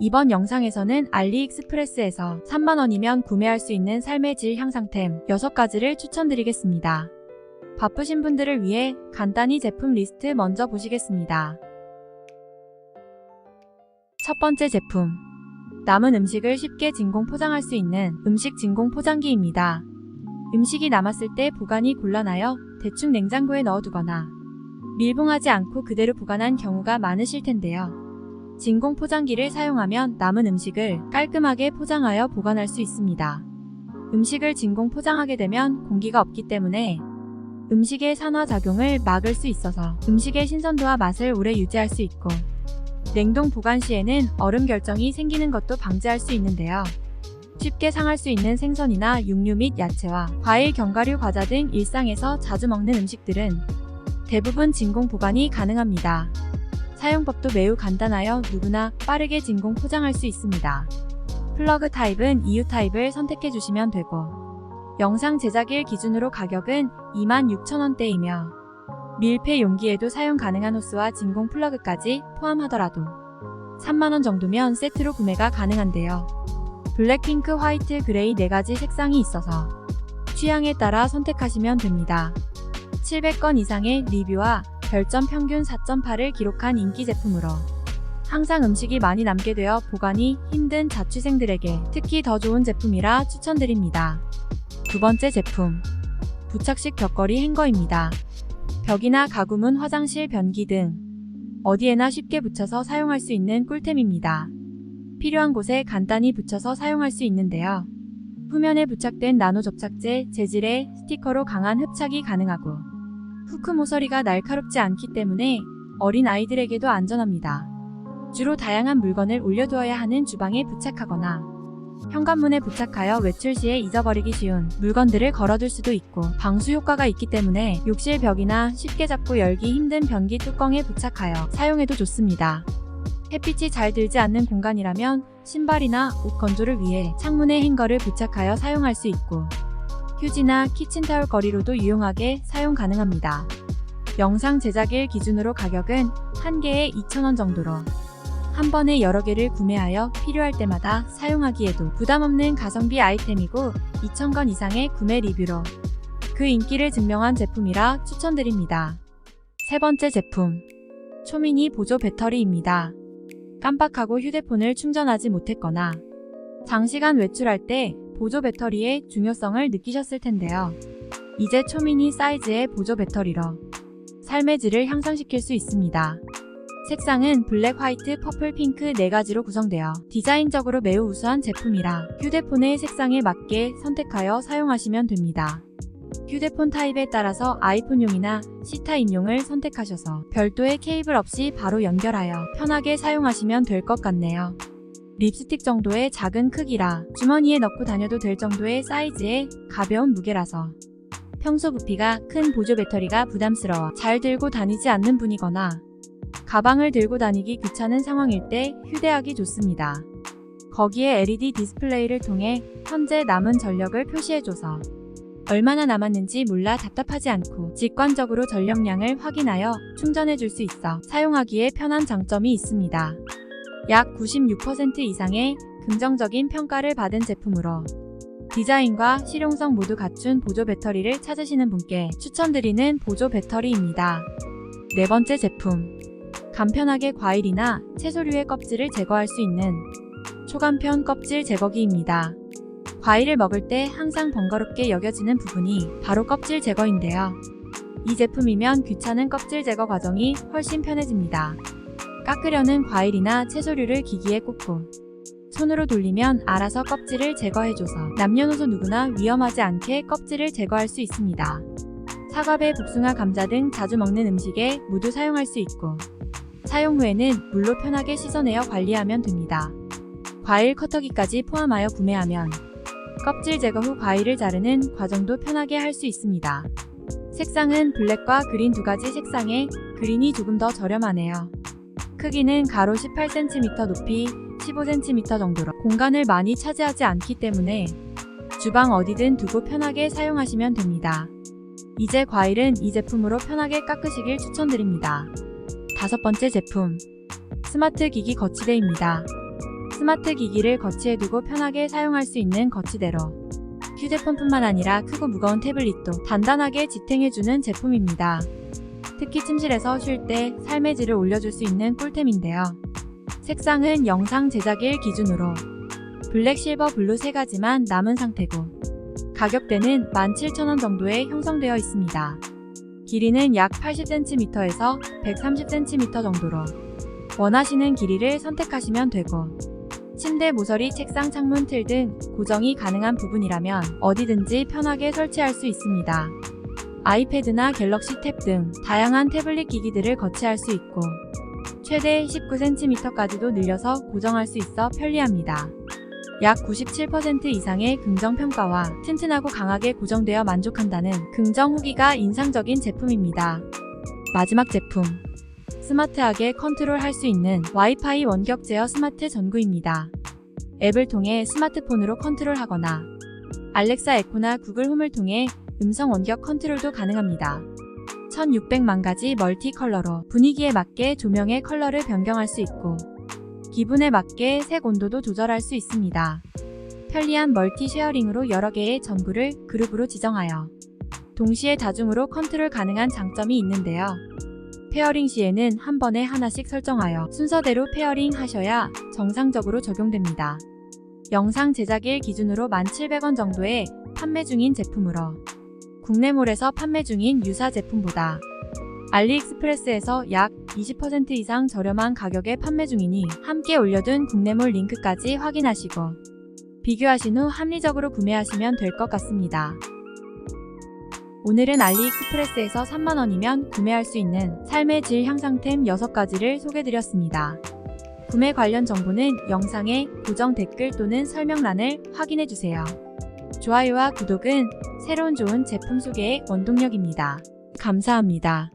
이번 영상에서는 알리익스프레스에서 3만원이면 구매할 수 있는 삶의 질 향상템 6가지를 추천드리겠습니다. 바쁘신 분들을 위해 간단히 제품 리스트 먼저 보시겠습니다. 첫 번째 제품. 남은 음식을 쉽게 진공 포장할 수 있는 음식 진공 포장기입니다. 음식이 남았을 때 보관이 곤란하여 대충 냉장고에 넣어두거나 밀봉하지 않고 그대로 보관한 경우가 많으실 텐데요. 진공 포장기를 사용하면 남은 음식을 깔끔하게 포장하여 보관할 수 있습니다. 음식을 진공 포장하게 되면 공기가 없기 때문에 음식의 산화작용을 막을 수 있어서 음식의 신선도와 맛을 오래 유지할 수 있고 냉동 보관 시에는 얼음 결정이 생기는 것도 방지할 수 있는데요. 쉽게 상할 수 있는 생선이나 육류 및 야채와 과일, 견과류, 과자 등 일상에서 자주 먹는 음식들은 대부분 진공 보관이 가능합니다. 사용법도 매우 간단하여 누구나 빠르게 진공 포장할 수 있습니다. 플러그 타입은 EU 타입을 선택해 주시면 되고 영상 제작일 기준으로 가격은 26,000원대이며 밀폐 용기에도 사용 가능한 호스와 진공 플러그까지 포함하더라도 3만원 정도면 세트로 구매가 가능한데요. 블랙핑크, 화이트, 그레이 4가지 색상이 있어서 취향에 따라 선택하시면 됩니다. 700건 이상의 리뷰와 별점 평균 4.8을 기록한 인기 제품으로 항상 음식이 많이 남게 되어 보관이 힘든 자취생들에게 특히 더 좋은 제품이라 추천드립니다. 두 번째 제품. 부착식 벽걸이 행거입니다. 벽이나 가구 문, 화장실, 변기 등 어디에나 쉽게 붙여서 사용할 수 있는 꿀템입니다. 필요한 곳에 간단히 붙여서 사용할 수 있는데요. 후면에 부착된 나노 접착제 재질의 스티커로 강한 흡착이 가능하고 후크 모서리가 날카롭지 않기 때문에 어린 아이들에게도 안전합니다. 주로 다양한 물건을 올려두어야 하는 주방에 부착하거나 현관문에 부착하여 외출 시에 잊어버리기 쉬운 물건들을 걸어둘 수도 있고 방수 효과가 있기 때문에 욕실 벽이나 쉽게 잡고 열기 힘든 변기 뚜껑에 부착하여 사용해도 좋습니다. 햇빛이 잘 들지 않는 공간이라면 신발이나 옷 건조를 위해 창문에 행거를 부착하여 사용할 수 있고 휴지나 키친타올 거리로도 유용하게 사용 가능합니다. 영상 제작일 기준으로 가격은 한 개에 2,000원 정도로 한 번에 여러 개를 구매하여 필요할 때마다 사용하기에도 부담 없는 가성비 아이템이고 2,000건 이상의 구매 리뷰로 그 인기를 증명한 제품이라 추천드립니다. 세 번째 제품. 초미니 보조 배터리입니다. 깜빡하고 휴대폰을 충전하지 못했거나 장시간 외출할 때 보조 배터리의 중요성을 느끼셨을 텐데요. 이제 초미니 사이즈의 보조 배터리로 삶의 질을 향상시킬 수 있습니다. 색상은 블랙, 화이트, 퍼플, 핑크 4가지로 구성되어 디자인적으로 매우 우수한 제품이라 휴대폰의 색상에 맞게 선택하여 사용하시면 됩니다. 휴대폰 타입에 따라서 아이폰용이나 C타입용을 선택하셔서 별도의 케이블 없이 바로 연결하여 편하게 사용하시면 될 것 같네요. 립스틱 정도의 작은 크기라 주머니에 넣고 다녀도 될 정도의 사이즈의 가벼운 무게라서 평소 부피가 큰 보조 배터리가 부담스러워 잘 들고 다니지 않는 분이거나 가방을 들고 다니기 귀찮은 상황일 때 휴대하기 좋습니다. 거기에 LED 디스플레이를 통해 현재 남은 전력을 표시해줘서 얼마나 남았는지 몰라 답답하지 않고 직관적으로 전력량을 확인하여 충전해 줄 수 있어 사용하기에 편한 장점이 있습니다. 약 96% 이상의 긍정적인 평가를 받은 제품으로 디자인과 실용성 모두 갖춘 보조 배터리를 찾으시는 분께 추천드리는 보조 배터리입니다. 네 번째 제품. 간편하게 과일이나 채소류의 껍질을 제거할 수 있는 초간편 껍질 제거기입니다. 과일을 먹을 때 항상 번거롭게 여겨지는 부분이 바로 껍질 제거인데요. 이 제품이면 귀찮은 껍질 제거 과정이 훨씬 편해집니다. 깎으려는 과일이나 채소류를 기기에 꽂고 손으로 돌리면 알아서 껍질을 제거해줘서 남녀노소 누구나 위험하지 않게 껍질을 제거할 수 있습니다. 사과배, 복숭아, 감자 등 자주 먹는 음식에 모두 사용할 수 있고 사용 후에는 물로 편하게 씻어내어 관리하면 됩니다. 과일 커터기까지 포함하여 구매하면 껍질 제거 후 과일을 자르는 과정도 편하게 할 수 있습니다. 색상은 블랙과 그린 두 가지 색상에 그린이 조금 더 저렴하네요. 크기는 가로 18cm 높이 15cm 정도로 공간을 많이 차지하지 않기 때문에 주방 어디든 두고 편하게 사용하시면 됩니다. 이제 과일은 이 제품으로 편하게 깎으시길 추천드립니다. 다섯 번째 제품. 스마트 기기 거치대입니다. 스마트 기기를 거치해 두고 편하게 사용할 수 있는 거치대로 휴대폰뿐만 아니라 크고 무거운 태블릿도 단단하게 지탱해주는 제품입니다. 특히 침실에서 쉴 때 삶의 질을 올려줄 수 있는 꿀템인데요. 색상은 영상 제작일 기준으로 블랙, 실버, 블루 세 가지만 남은 상태고 가격대는 17,000원 정도에 형성되어 있습니다. 길이는 약 80cm에서 130cm 정도로 원하시는 길이를 선택하시면 되고 침대 모서리, 책상, 창문, 틀 등 고정이 가능한 부분이라면 어디든지 편하게 설치할 수 있습니다. 아이패드나 갤럭시 탭 등 다양한 태블릿 기기들을 거치할 수 있고 최대 19cm까지도 늘려서 고정할 수 있어 편리합니다. 약 97% 이상의 긍정 평가와 튼튼하고 강하게 고정되어 만족한다는 긍정 후기가 인상적인 제품입니다. 마지막 제품. 스마트하게 컨트롤할 수 있는 와이파이 원격 제어 스마트 전구입니다. 앱을 통해 스마트폰으로 컨트롤하거나 알렉사 에코나 구글 홈을 통해 음성 원격 컨트롤도 가능합니다. 1600만 가지 멀티 컬러로 분위기에 맞게 조명의 컬러를 변경할 수 있고 기분에 맞게 색 온도도 조절할 수 있습니다. 편리한 멀티 쉐어링으로 여러 개의 전구를 그룹으로 지정하여 동시에 다중으로 컨트롤 가능한 장점이 있는데요. 페어링 시에는 한 번에 하나씩 설정하여 순서대로 페어링 하셔야 정상적으로 적용됩니다. 영상 제작일 기준으로 1,700원 정도에 판매 중인 제품으로 국내몰에서 판매 중인 유사 제품보다 알리익스프레스에서 약 20% 이상 저렴한 가격에 판매 중이니 함께 올려둔 국내몰 링크까지 확인하시고 비교하신 후 합리적으로 구매하시면 될 것 같습니다. 오늘은 알리익스프레스에서 3만원이면 구매할 수 있는 삶의 질 향상템 6가지를 소개드렸습니다. 구매 관련 정보는 영상의 고정 댓글 또는 설명란을 확인해주세요. 좋아요와 구독은 새로운 좋은 제품 소개의 원동력입니다. 감사합니다.